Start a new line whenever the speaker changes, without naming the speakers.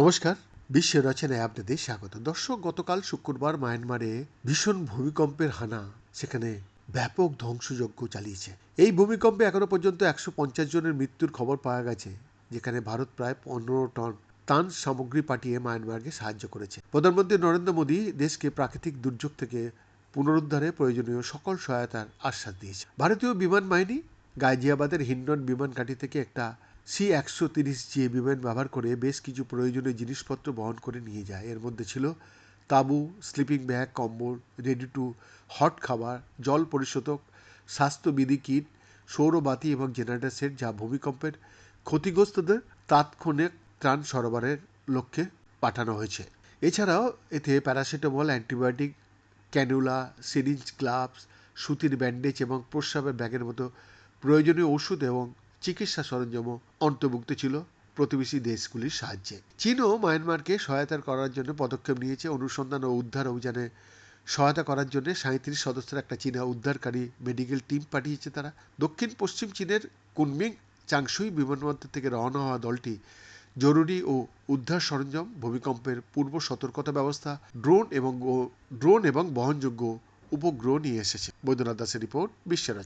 নমস্কার বিশ্ব রচনায় আপনাদের স্বাগত। দর্শক, গতকাল শুক্রবার মায়ানমারে ভীষণ ভূমিকম্পের হানা, সেখানে ব্যাপক ধ্বংসযজ্ঞ চালিয়েছে। এই ভূমিকম্পে এখনও পর্যন্ত একশো পঞ্চাশ জনের মৃত্যুর খবর পাওয়া গেছে, যেখানে ভারত প্রায় পনেরো টন ত্রাণ সামগ্রী পাঠিয়ে মায়ানমারকে সাহায্য করেছে। প্রধানমন্ত্রী নরেন্দ্র মোদী দেশকে প্রাকৃতিক দুর্যোগ থেকে পুনরুদ্ধারে প্রয়োজনীয় সকল সহায়তার আশ্বাস দিয়েছে ভারতীয় বিমান বাহিনী গাজিয়াবাদের হিন্ডন বিমান ঘাঁটি থেকে একটা সি একশো তিরিশ যে বিমান ব্যবহার করে বেশ কিছু প্রয়োজনীয় জিনিসপত্র বহন করে নিয়ে যায়। এর মধ্যে ছিল তাঁবু স্লিপিং ব্যাগ কম্বল রেডি টু হট খাবার, জল পরিশোধক, স্বাস্থ্যবিধি কিট সৌরবাতি এবং জেনারেটর সেট যা ভূমিকম্পের ক্ষতিগ্রস্তদের তাৎক্ষণিক ত্রাণ সরবরাহের লক্ষ্যে পাঠানো হয়েছে। এছাড়াও এতে paracetamol, antibiotic, cannula, syringe, gloves, সুতির ব্যান্ডেজ এবং প্রস্রাবের ব্যাগের মতো প্রয়োজনীয় ওষুধ এবং চিকিৎসা সরঞ্জামও অন্তর্ভুক্ত ছিল প্রতিবেশী দেশগুলির সাহায্যে। চীনও মায়ানমারকে সহায়তা করার জন্য পদক্ষেপ নিয়েছে। অনুসন্ধান ও উদ্ধার অভিযানে সহায়তা করার জন্য সাঁত্রিশ সদস্যের একটা চীনা উদ্ধারকারী মেডিকেল টিম পাঠিয়েছে তারা। দক্ষিণ পশ্চিম চীনের কুনমিং চাংশুই বিমানবন্দর থেকে রওনা হওয়া দলটি জরুরি ও উদ্ধার সরঞ্জাম, ভূমিকম্পের পূর্ব সতর্কতা ব্যবস্থা, ড্রোন এবং ড্রোন এবং বহনযোগ্য উপগ্রহ নিয়ে এসেছে। বৈদ্যনাথ দাসের রিপোর্ট বিশ্বের